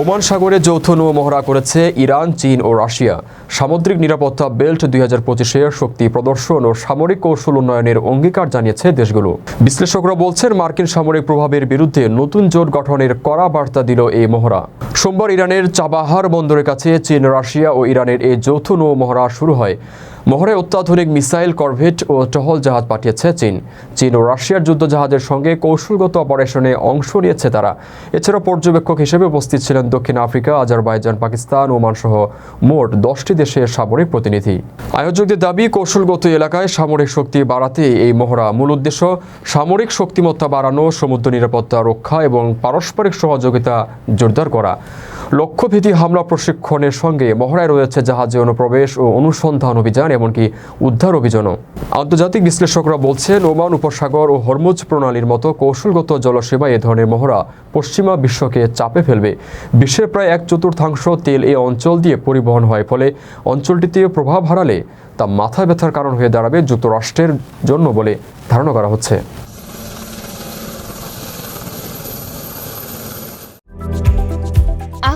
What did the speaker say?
Oman সাগরে যৌথ নৌ মহড়া করেছে ইরান, চীন ও রাশিয়া। সামুদ্রিক নিরাপত্তা বেল্ট দুই হাজার পঁচিশের শক্তি প্রদর্শন ও সামরিক কৌশল উন্নয়নের অঙ্গীকার জানিয়েছে দেশগুলো। বিশ্লেষকরা বলছেন মার্কিন সামরিক প্রভাবের বিরুদ্ধে নতুন জোট গঠনের কড়া বার্তা দিল এই মহড়া। সোমবার ইরানের চাবাহার বন্দরের কাছে চীন, রাশিয়া ও ইরানের এই যৌথ নৌ মহড়া শুরু হয়। মহড়ায় অত্যাধুনিক মিসাইল, করভেট ও টহল জাহাজ পাঠিয়েছে চীন। চীন ও রাশিয়ার যুদ্ধ জাহাজের সঙ্গে কৌশলগত অপারেশনে অংশ নিয়েছে তারা। এছাড়া পর্যবেক্ষক হিসেবে উপস্থিত ছিলেন দক্ষিণ আফ্রিকা, আজারবাইজান, পাকিস্তান ওমান সহ মোট দশটি দেশের সামরিক প্রতিনিধি। আয়োজকদের দাবি, কৌশলগত এলাকায় সামরিক শক্তি বাড়াতে এই মহড়া মূল উদ্দেশ্য। সামরিক শক্তিমত্তা বাড়ানো, সমুদ্র নিরাপত্তা রক্ষা এবং পারস্পরিক সহযোগিতা জোরদার করা। লক্ষ্যভেদী হামলা প্রশিক্ষণের সঙ্গে মহড়ায় রয়েছে জাহাজে অনুপ্রবেশ ও অনুসন্ধান অভিযান, এমনকি উদ্ধার অভিযানও। আন্তর্জাতিক বিশ্লেষকরা বলছেন, ওমান উপসাগর ও হরমুজ প্রণালীর মতো কৌশলগত জলসেবা এ ধরনের মহড়া পশ্চিমা বিশ্বকে চাপে ফেলবে। বিশ্বের প্রায় এক চতুর্থাংশ তেল এই অঞ্চল দিয়ে পরিবহন হয়, ফলে অঞ্চলটিতে প্রভাব হারালে তা মাথা ব্যথার কারণ হয়ে দাঁড়াবে যুক্তরাষ্ট্রের জন্য বলে ধারণা করা হচ্ছে।